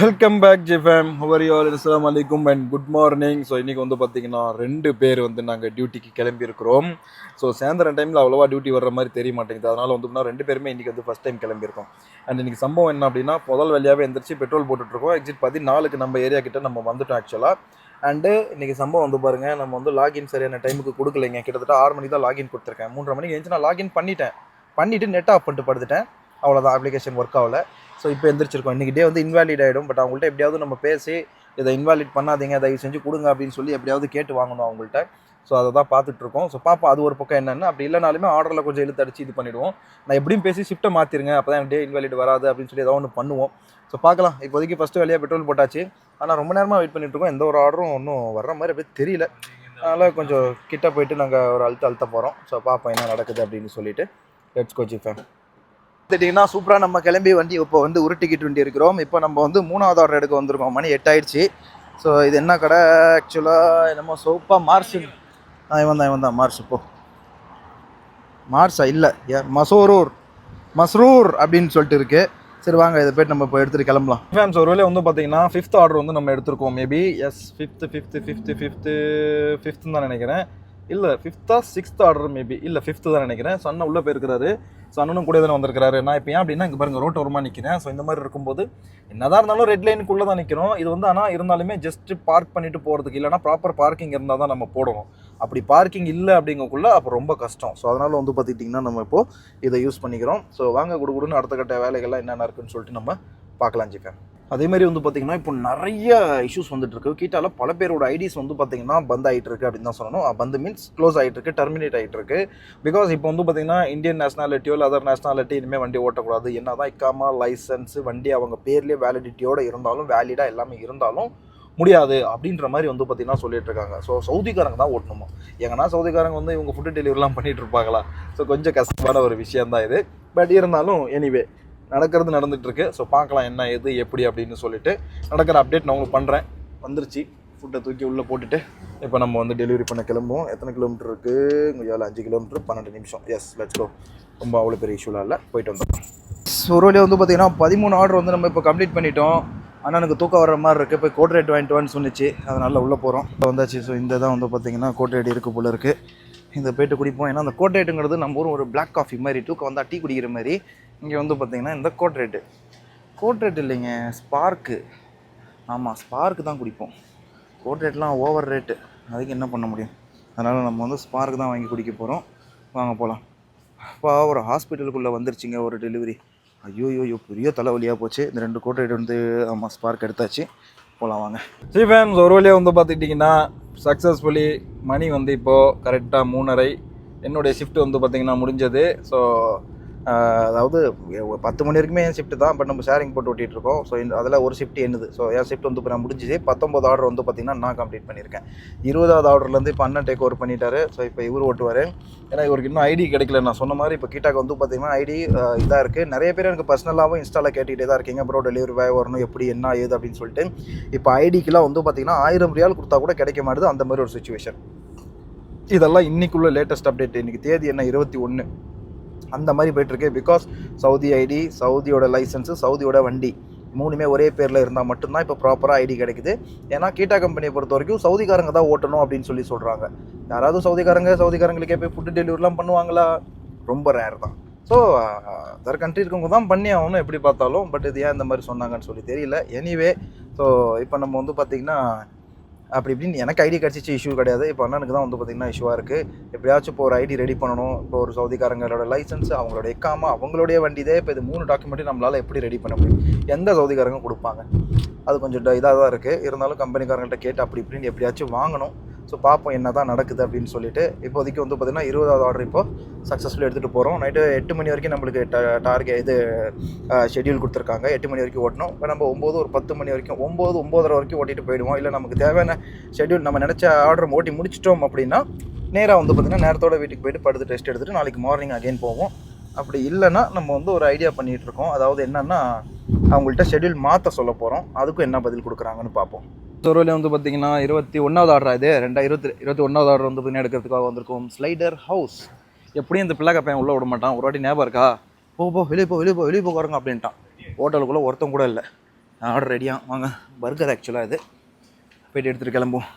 Welcome back ஜிஃபேம் how are you all அஸ்லாம் அலைக்கும் அண்ட் குட் மார்னிங் ஸோ இன்றைக்கி வந்து பார்த்தீங்கன்னா ரெண்டு பேர் வந்து நாங்கள் டியூட்டிக்கு கிளம்பியிருக்கிறோம் ஸோ சாயந்தரம் டைமில் அவ்வளோவா டியூட்டி வர்ற மாதிரி தெரிய மாட்டேங்குது. அதனால் வந்து ரெண்டு பேருமே இன்றைக்கி வந்து ஃபஸ்ட் டைம் கிளம்பியிருக்கோம் அண்ட் இன்றைக்கி சம்பவம் என்ன அப்படின்னா முதல் வழியாகவே எந்திரிச்சு பெட்ரோல் போட்டுட்ருக்கோம் எக்ஸிட் பதினாலுக்கு நம்ம ஏரியா கிட்ட நம்ம வந்துட்டோம் ஆக்சுவலாக அண்டு இன்றைக்கி சம்பவம் வந்து பாருங்கள் நம்ம வந்து லாகின் சரியான டைமுக்கு கொடுக்கலைங்க. கிட்டத்தட்ட ஆறு மணிக்கு தான் லாகின் கொடுத்துருக்கேன். மூன்றரை மணிக்கு எழுந்துச்சு நான் லாகின் பண்ணிட்டேன். பண்ணிவிட்டு நெட் ஆஃப் பண்ணிட்டு படுத்துட்டேன். அவ்வளோதான் அப்ளிகேஷன் ஒர்க் ஆகலை. ஸோ இப்போ எந்திரிச்சிருக்கோம். இன்றைக்கி டே வந்து இன்வாலிட் ஆகிடும் பட் அவங்கள்ட்ட எப்படியாவது நம்ம பேசி இதை இன்வாலிட் பண்ணாதீங்க தயவு செஞ்சு கொடுங்க அப்படின்னு சொல்லி எப்படியாவது கேட்டு வாங்கணும் அவங்கள்ட்ட. ஸோ அதை தான் பார்த்துட்ருக்கோம் ஸோ பார்ப்போம் அது ஒரு பக்கம் என்னென்னு அப்படி இல்லைனாலுமே ஆர்டரில் கொஞ்சம் இழுத்து இது பண்ணிவிடுவோம் நான் எப்படியும் பேசி ஷிஃப்ட்டை மாற்றிருங்க அப்போ தான் டே இன்வாலிட் வராது அப்படின்னு சொல்லி ஏதாவது ஒன்று பண்ணுவோம். ஸோ பார்க்கலாம். இப்போதைக்கு ஃபஸ்ட்டு வெளியே பெட்ரோல் போட்டாச்சு. ஆனால் ரொம்ப நேரமாக வெயிட் பண்ணிட்டுருக்கோம் எந்த ஒரு ஆர்டரும் ஒன்றும் வர்ற மாதிரி அப்படியே தெரியல. அதனால் கொஞ்சம் கிட்ட போயிட்டு நாங்கள் ஒரு அழுத்த அழுத்த போகிறோம் ஸோ பார்ப்போம் என்ன நடக்குது அப்படின்னு சொல்லிட்டு. லெட்ஸ் கோச்சி ஃபேன் பார்த்துட்டிங்கன்னா சூப்பராக நம்ம கிளம்பி வண்டி இப்போ வந்து உருட்டிக்கிட்டு வண்டி இருக்கிறோம் இப்போ நம்ம வந்து மூணாவது ஆர்டர் எடுக்க வந்திருக்கோம். மணி எட்டாயிடுச்சு. ஸோ இது என்ன கடை? ஆக்சுவலாக என்னமோ சோப்பாக மார்ஸ். ஆ இவன் தான் இவன் தான். மார்ஸ் இப்போ மார்ஸா? இல்லை. ஏ மசோரூர். மஸ்ரூர் அப்படின்னு சொல்லிட்டு இருக்கு. சரி வாங்க இதை போய்ட்டு நம்ம இப்போ எடுத்துகிட்டு கிளம்பலாம். ஃபேம்ஸ் ஒருவேளை வந்து பார்த்தீங்கன்னா ஃபிஃப்த் ஆர்டர் வந்து நம்ம எடுத்திருக்கோம். Maybe yes fifth fifth fifth fifth ஃபிஃப்த்துன்னு தான் நினைக்கிறேன். இல்லை ஃபிஃப்த்தா சிக்ஸ்த் ஆர்டர் மேபி இல்லை ஃபிஃப்த்து தான் நினைக்கிறேன். ஸோ அண்ணன் உள்ளே போயிருக்கிறாரு. ஸோ அண்ணனும் கூட தானே வந்திருக்காரு நான் இப்போ ஏன் அப்படின்னா இங்கே பாருங்க ரோட்டு ஓரமாக நிற்கிறேன் ஸோ இந்த மாதிரி இருக்கும்போது என்னதான் இருந்தாலும் ரெட் லைனுக்குள்ளே தான் நிற்கிறோம் இது வந்து ஆனால் இருந்தாலுமே ஜஸ்ட் பார்க் பண்ணிட்டு போகிறதுக்கு இல்லைனா ப்ராப்பர் பார்க்கிங் இருந்தால் தான் நம்ம போடணும். அப்படி பார்க்கிங் இல்லை அப்படிங்கக்குள்ள அப்போ ரொம்ப கஷ்டம். ஸோ அதனால் வந்து பார்த்துக்கிட்டிங்கன்னா நம்ம இப்போது இதை யூஸ் பண்ணிக்கிறோம். ஸோ வாங்க குடுகுடுன்னு அடுத்த கட்ட வேலைகள்லாம் என்னென்ன இருக்குன்னு சொல்லிட்டு நம்ம பார்க்கலாம் ஜிப்பேன் அதே மாதிரி வந்து பார்த்தீங்கன்னா இப்போ நிறைய இஷ்யூஸ் வந்துட்டு இருக்கு. கீட்டால பல பேரோட ஐடிஸ் வந்து பார்த்தீங்கன்னா பந்த் ஆகிட்டு இருக்கு அப்படின்னு தான் சொல்லணும். பந்து மீன்ஸ் க்ளோஸ் ஆகிட்டு இருக்கு டெர்மினேட் ஆகிட்டு இருக்கு. பிகாஸ் இப்போ வந்து பார்த்தீங்கன்னா இந்தியன் நேஷனாலிட்டியோ இல்லை அதர் நேஷனாலிட்டி இனிமேல் வண்டி ஓட்டக்கூடாது. என்ன தான் இக்காமா லைசன்ஸ் வண்டி அவங்க பேர்லேயே வேலிடிட்டியோட இருந்தாலும் வேலிடாக எல்லாமே இருந்தாலும் முடியாது அப்படின்ற மாதிரி வந்து பார்த்தீங்கன்னா சொல்லிட்டு இருக்காங்க. ஸோ சவுதிக்காரங்க தான் ஓட்டணுமா? எங்கன்னா சவுதிக்காரங்க வந்து இவங்க ஃபுட்டு டெலிவரிலாம் பண்ணிட்டு இருப்பாங்களா? ஸோ கொஞ்சம் கஷ்டமான ஒரு விஷயம் தான் இது. பட் இருந்தாலும் எனிவே நடக்கிறது நடந்துகிட்ருக்கு ஸோ பார்க்கலாம் என்ன எது எப்படி அப்படின்னு சொல்லிட்டு நடக்கிற அப்டேட் நான் உங்களுக்கு பண்ணுறேன் வந்துருச்சு. ஃபுட்டை தூக்கி உள்ளே போட்டுட்டு இப்போ நம்ம வந்து டெலிவரி பண்ண கிளம்புவோம். எத்தனை கிலோமீட்டர் இருக்குது இங்கே அஞ்சு கிலோமீட்டர் பன்னெண்டு நிமிஷம். எஸ் லெட்ஸ் ரொம்ப அவ்வளோ பெரிய இஷ்யூலாம் இல்லை. போயிட்டு வந்தோம். ஒரு வந்து பார்த்திங்கன்னா பதிமூணு ஆர்டர் வந்து நம்ம இப்போ கம்ப்ளீட் பண்ணிட்டோம். ஆனால் எனக்கு தூக்கம் வர மாதிரி இருக்குது போய் கோட் ரேட் வாங்கிட்டு வான்னு சொன்னிச்சு. அதனால் உள்ளே போகிறோம் இப்போ வந்தாச்சு. ஸோ இந்த தான் வந்து பார்த்தீங்கன்னா கோட் ரேட் இருக்குது போல இருக்குது இந்த போயிட்டு குடிப்போம். ஏன்னா அந்த கோட் ரேட்டுங்கிறது நம்ம ஊர் ஒரு பிளாக் காஃபி மாதிரி தூக்கம் வந்தால் டீ குடிக்கிற மாதிரி. இங்கே வந்து பார்த்தீங்கன்னா இந்த கோட்ரேட்டு கோட்ரேட் இல்லைங்க ஸ்பார்க்கு ஆமாம் ஸ்பார்க்கு தான் குடிப்போம். கோட்ரேட்லாம் ஓவர் ரேட்டு அதுக்கு என்ன பண்ண முடியும்? அதனால் நம்ம வந்து ஸ்பார்க்கு தான் வாங்கி குடிக்க போகிறோம் வாங்க போகலாம் இப்போ ஒரு ஹாஸ்பிட்டலுக்குள்ளே வந்துருச்சுங்க ஒரு டெலிவரி ஐயோ ஐயோ பெரிய தலைவலியாக போச்சு. இந்த ரெண்டு கோட்ரேட் வந்து ஆமாம் ஸ்பார்க் எடுத்தாச்சு. போகலாம் வாங்க. ஜி ஃபேம்ஸ் ஒரு வழியாக வந்து பார்த்துக்கிட்டிங்கன்னா சக்ஸஸ்ஃபுல்லி மணி வந்து இப்போது கரெக்டாக மூணரை. என்னுடைய ஷிஃப்ட் வந்து பார்த்திங்கன்னா முடிஞ்சது. ஸோ அதாவது பத்து மணி வரைக்குமே என் ஷிஃப்ட் தான். பட் நம்ம ஷேரிங் போட்டு ஓட்டிகிட்டு இருக்கோம். ஸோ அதில் ஒரு ஷிஃப்ட் என்னது? ஸோ என் ஷிஃப்ட் வந்து இப்போ நான் முடிஞ்சிச்சு பத்தொம்பது ஆர்டர் வந்து பார்த்திங்கன்னா நான் கம்ப்ளீட் பண்ணியிருக்கேன். இருபதாவது ஆர்டர்லேருந்து இப்போ அண்ணன் டேக் ஓவர் பண்ணிட்டாரு. ஸோ இப்போ இவர் ஓட்டுவார் ஏன்னா இவருக்கு இன்னும் ஐடி கிடைக்கல. நான் சொன்ன மாதிரி இப்போ கீட்டாக்கு வந்து பார்த்திங்கன்னா ஐடி இதாக இருக்குது நிறைய பேர் எனக்கு பர்சனலாகவும் இன்ஸ்டாவில் கேட்டுக்கிட்டே தான் இருக்கீங்க. ப்ரோ டெலிவரி பாய் வரணும். எப்படி என்ன ஏது? அப்படின்னு சொல்லிட்டு. இப்போ ஐடிக்கெலாம் வந்து பார்த்திங்கன்னா ஆயிரம் ரியால் கொடுத்தா கூட கிடைக்க மாட்டுது. அந்த மாதிரி ஒரு சுச்சுவேஷன் இதெல்லாம் இன்றைக்குள்ள லேட்டஸ்ட் அப்டேட் இன்றைக்கி தேதி என்ன? இருபத்தி ஒன்று அந்த மாதிரி போயிட்டுருக்கு. பிகாஸ் சவுதி ஐடி சவுதியோட லைசன்ஸு சவுதியோட வண்டி மூணுமே ஒரே பேரில் இருந்தால் மட்டும்தான் இப்போ ப்ராப்பராக ஐடி கிடைக்குது. ஏன்னா கீட்டா கம்பெனியை பொறுத்த வரைக்கும் சவுதிக்காரங்க தான் ஓட்டணும் அப்படின்னு சொல்லி சொல்கிறாங்க யாராவது சவுதிக்காரங்க சவுதிக்காரங்களுக்கே போய் ஃபுட்டு டெலிவரிலாம் பண்ணுவாங்களா? ரொம்ப ரேர் தான். ஸோ அதர் கண்ட்ரி இருக்கவங்க தான் பண்ணி ஆகணும் எப்படி பார்த்தாலும். பட் இது ஏன் இந்த மாதிரி சொன்னாங்கன்னு சொல்லி தெரியல. எனிவே ஸோ இப்போ நம்ம வந்து பார்த்திங்கன்னா அப்படி இப்படின்னு எனக்கு ஐடி கிடச்சிச்சு இஷ்யூ கிடையாது. இப்போ அண்ணனுக்கு தான் வந்து பார்த்திங்கன்னா இஷ்யூவாக இருக்குது எப்படியாச்சும் இப்போ ஒரு ஐடி ரெடி பண்ணணும். இப்போ ஒரு சவுதிக்காரங்களோட லைசன்ஸ் அவங்களோட எக்காம அவங்களுடைய வண்டி இதே இப்போ இது மூணு டாக்குமெண்ட்டையும் நம்மளால் எப்படி ரெடி பண்ண முடியும்? எந்த சவுதிக்காரங்க கொடுப்பாங்க? அது கொஞ்சம் இதாக தான் இருக்குது இருந்தாலும் கம்பெனிக்காரங்கள்ட்ட கேட்டு அப்படி இப்படின்னு எப்படியாச்சும் வாங்கணும். ஸோ பார்ப்போம் என்ன தான் நடக்குது அப்படின்னு சொல்லிட்டு. இப்போதைக்கு வந்து பார்த்திங்கன்னா இருபதாவது ஆர்டர் இப்போ சக்ஸஸ்ஃபுல்லாக எடுத்துகிட்டு போகிறோம் நைட்டு எட்டு மணி வரைக்கும் நம்மளுக்கு டார்கெட் இது ஷெட்யூல் கொடுத்துருக்காங்க. எட்டு மணி வரைக்கும் ஓட்டணும். இப்போ நம்ம ஒம்பது ஒரு பத்து மணி வரைக்கும் ஒம்பது ஒம்போதரை வரைக்கும் ஓட்டிட்டு போயிடுவோம். இல்லை நமக்கு தேவையான ஷெட்யூல் நம்ம நினச்ச ஆர்டர் ஓட்டி முடிச்சிட்டோம் அப்படின்னா நேராக வந்து பார்த்திங்கன்னா நேரத்தோட வீட்டுக்கு போயிட்டு படுத்து டெஸ்ட் எடுத்துகிட்டு நாளைக்கு மார்னிங் அகைன் போவோம். அப்படி இல்லைன்னா நம்ம வந்து ஒரு ஐடியா பண்ணிகிட்ருக்கோம் அதாவது என்னென்னா அவங்கள்ட்ட ஷெட்யூல் மாற்ற சொல்ல போகிறோம் அதுக்கும் என்ன பதில் கொடுக்குறாங்கன்னு பார்ப்போம் சொருவில் வந்து பார்த்தீங்கன்னா இருபத்தி ஒன்றாவது ஆர்டர் இது? ரெண்டா இருபத்தி இருபத்தி ஒன்றாவது ஆர்டர் வந்து பார்த்தீங்கன்னா எடுக்கிறதுக்காக வந்திருக்கும் ஸ்லைடர் ஹவுஸ் எப்படியும் இந்த பிள்ளை கப்பையன் உள்ளே விட மாட்டான். ஒரு வாட்டி ஞாபகம் இருக்கா? போ போ வெளியே போ வெளியே போ வெளியே போகிறங்க அப்படின்ட்டான். ஹோட்டலுக்குள்ளே ஒருத்தம் கூட இல்லை. ஆர்டர் ரெடியாக வாங்க. பர்கர் ஆக்சுவலாக இது. போயிட்டு எடுத்துகிட்டு கிளம்புவோம்.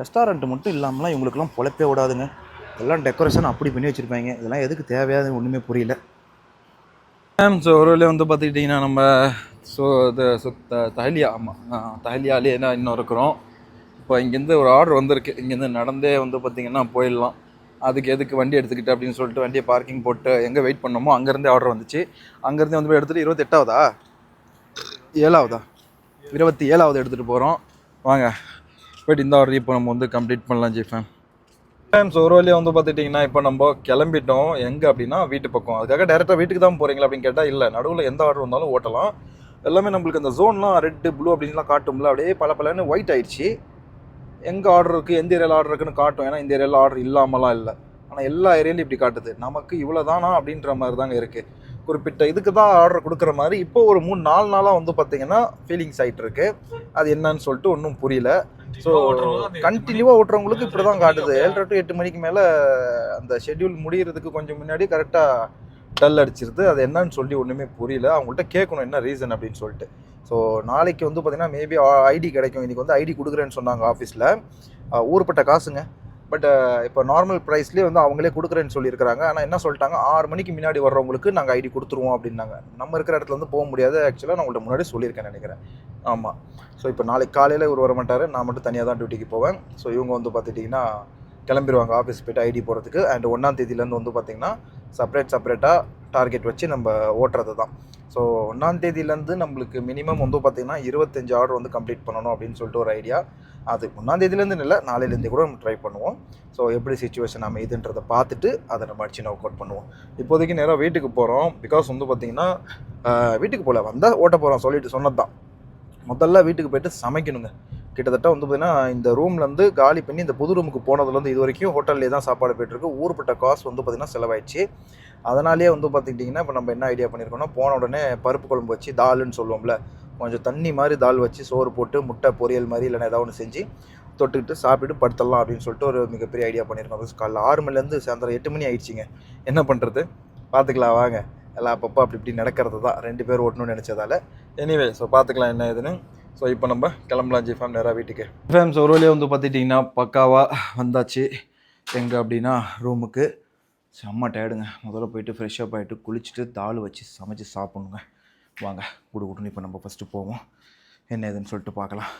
ரெஸ்டாரண்ட் மட்டும் இல்லாமலாம் இவங்களுக்குலாம் பொழப்பே விடாதுங்க எல்லாம் டெக்கரேஷன் அப்படி பண்ணி வச்சுருப்பாங்க. இதெல்லாம் எதுக்கு தேவையாது ஒன்றுமே புரியல. ஸோ ஒரு வந்து பார்த்துக்கிட்டிங்கன்னா நம்ம ஸோ இது சுத்த தஹலியா ஆமாம் தஹலியாலே என்ன இன்னும் இருக்கிறோம். இப்போ இங்கேருந்து ஒரு ஆர்டர் வந்திருக்கு. இங்கேருந்து நடந்தே வந்து பார்த்திங்கன்னா போயிடலாம். அதுக்கு எதுக்கு வண்டி எடுத்துக்கிட்டு அப்படின்னு சொல்லிட்டு வண்டியை பார்க்கிங் போட்டு எங்கே வெயிட் பண்ணோமோ அங்கேருந்தே ஆர்டர் வந்துச்சு. அங்கேருந்தே வந்து போய் எடுத்துகிட்டு இருபத்தெட்டாவதா ஏழாவதா? இருபத்தி ஏழாவது எடுத்துகிட்டு போகிறோம் வாங்க. போய்ட்டு இந்த ஆர்டர் இப்போ நம்ம வந்து கம்ப்ளீட் பண்ணலாம் ஜிஃபேம் டைம்ஸ் ஒரு வழியாக வந்து பார்த்துட்டிங்கன்னா இப்போ நம்ம கிளம்பிட்டோம். எங்கே அப்படின்னா வீட்டு பக்கம். அதுக்காக டேரெக்டாக வீட்டுக்கு தான் போகிறீங்களா அப்படின்னு கேட்டால் இல்லை. நடுவில் எந்த ஆர்டர் வந்தாலும் ஓட்டலாம். எல்லாமே நம்மளுக்கு அந்த ஜோன்லாம் ரெட்டு ப்ளூ அப்படின்லாம் காட்டும்ல அப்படியே பல பலன்னு ஒயிட் ஆயிடுச்சு. எங்கே ஆர்டர் இருக்குது எந்த ஏரியாவில் ஆர்டர் இருக்குன்னு காட்டும். ஏன்னா இந்த ஏரியாவில் ஆர்டர் இல்லாமலாம் இல்லை. ஆனால் எல்லா ஏரியாலையும் இப்படி காட்டுது. நமக்கு இவ்வளோ தானா அப்படின்ற மாதிரி தாங்க இருக்குது குறிப்பிட்ட இதுக்கு தான் ஆர்டர் கொடுக்குற மாதிரி இப்போ ஒரு மூணு நாலு நாளாக வந்து பார்த்தீங்கன்னா ஃபீலிங்ஸ் ஆகிட்டு இருக்கு அது என்னன்னு சொல்லிட்டு ஒன்றும் புரியல. ஸோ கண்டினியூவாக ஓட்டுறவங்களுக்கு இப்படி தான் காட்டுது. ஏழரை டு எட்டு மணிக்கு மேலே அந்த ஷெட்யூல் முடியறதுக்கு கொஞ்சம் முன்னாடி கரெக்டாக டல் அடிச்சிருது. அது என்னன்னு சொல்லி ஒன்றுமே புரியல. அவங்கள்ட்ட கேட்கணும் என்ன ரீசன் அப்படின்னு சொல்லிட்டு. ஸோ நாளைக்கு வந்து பார்த்தீங்கன்னா மேபி ஐடி கிடைக்கும். இன்றைக்கி வந்து ஐடி கொடுக்குறேன்னு சொன்னாங்க ஆஃபீஸில் ஊர்பட்ட காசுங்க. பட் இப்போ நார்மல் ப்ரைஸ்லேயே வந்து அவங்களே கொடுக்குறேன்னு சொல்லியிருக்கிறாங்க. ஆனால் என்ன சொல்லிட்டாங்க? ஆறு மணிக்கு முன்னாடி வர்றவங்களுக்கு நாங்கள் ஐடி கொடுத்துருவோம் அப்படின்னாங்க. நம்ம இருக்கிற இடத்துல வந்து போக முடியாது. ஆக்சுவலாக நான் உங்கள்ட்ட முன்னாடி சொல்லியிருக்கேன் நினைக்கிறேன். ஆமாம் ஸோ இப்போ நாளைக்கு காலையில் இவர் வர மாட்டார் நான் மட்டும் தனியாக தான் டியூட்டிக்கு போவேன். ஸோ இவங்க வந்து பார்த்துட்டிங்கன்னா கிளம்பிடுவாங்க ஆஃபீஸ் போய்ட்டு ஐடி போகிறதுக்கு அண்ட் ஒன்றாம் தேதியிலேருந்து வந்து பார்த்திங்கன்னா செப்பரேட் செப்பரேட்டாக டார்கெட் வச்சு நம்ம ஓட்டுறது தான். ஸோ ஒன்றாந்தேதியிலேருந்து நம்மளுக்கு மினிமம் வந்து பார்த்திங்கன்னா இருபத்தஞ்சு ஆர்டர் வந்து கம்ப்ளீட் பண்ணணும் அப்படின்னு சொல்லிட்டு ஒரு ஐடியா அது ஒன்றாந்தேதியிலேருந்து இல்லை நாளையிலேருந்து கூட நம்ம ட்ரை பண்ணுவோம். ஸோ எப்படி சுச்சுவேஷன் அமைதுன்றதை பார்த்துட்டு அதை நம்ம அடிச்சு ஒர்க் அவுட் பண்ணுவோம். இப்போதைக்கு நேராக வீட்டுக்கு போகிறோம் பிகாஸ் வந்து பார்த்திங்கன்னா வீட்டுக்கு போகல வந்தால் ஓட்ட போகிறோம் சொல்லிட்டு சொன்னது தான் முதல்ல வீட்டுக்கு போயிட்டு சமைக்கணுங்க. கிட்டத்தட்ட வந்து பார்த்தீங்கன்னா இந்த ரூம்லேருந்து காலி பண்ணி இந்த புது ரூமுக்கு போனதுலேருந்து இது வரைக்கும் ஹோட்டல்லே தான் சாப்பாடு போயிட்டுருக்கு ஊர்பட்ட காசு வந்து பார்த்திங்கன்னா செலவாயிடுச்சு. அதனாலேயே வந்து பார்த்துக்கிட்டிங்கன்னா இப்போ நம்ம என்ன ஐடியா பண்ணியிருக்கோம்னா போன உடனே பருப்பு குழம்பு வச்சு தால்னு சொல்லுவோம்ல கொஞ்சம் தண்ணி மாதிரி தால் வச்சு சோறு போட்டு முட்டை பொரியல் மாதிரி இல்லைன்னா ஏதாவது ஒன்று செஞ்சு தொட்டுக்கிட்டு சாப்பிட்டு படுத்தலாம் அப்படின்னு சொல்லிட்டு ஒரு மிகப்பெரிய ஐடியா பண்ணியிருக்கோம் காலைல ஆறு மணிலேருந்து சாயந்தரம் எட்டு மணி ஆயிடுச்சிங்க. என்ன பண்ணுறது பார்த்துக்கலாம் வாங்க. எல்லாம் அப்பப்போ அப்படி இப்படி நடக்கிறது தான் ரெண்டு பேர் ஓட்டணும்னு நினச்சதால. எனிவே ஸோ பார்த்துக்கலாம் என்ன ஏதுன்னு. ஸோ இப்போ நம்ம கிளம்பலாம் ஜிஃபேம் நேராக வீட்டுக்கு. ஃபேம்ஸ் ஒரு வழியாக வந்து பார்த்துட்டிங்கன்னா பக்காவாக வந்தாச்சு. எங்கே அப்படின்னா ரூமுக்கு செம்ம டயர்டுங்க முதல்ல போயிட்டு ஃப்ரெஷ்ஷப் ஆகிட்டு குளிச்சுட்டு தாள் வச்சு சமைச்சு சாப்பிட்ணுங்க. வாங்க குடு குடுன்னு இப்போ நம்ம ஃபஸ்ட்டு போவோம். என்ன ஏதுன்னு சொல்லிட்டு பார்க்கலாம்.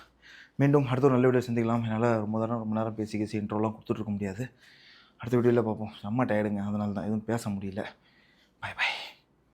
மீண்டும் அடுத்த ஒரு நல்ல வீடியோ சந்திக்கலாம். என்னால் ரொம்ப நேரம் ரொம்ப நேரம் பேசி பேசி இன்ட்ரோலாம் கொடுத்துட்ருக்க முடியாது. அடுத்த வீடியோவில் பார்ப்போம். செம்ம டயர்டுங்க அதனால தான் எதுவும் பேச முடியல. By by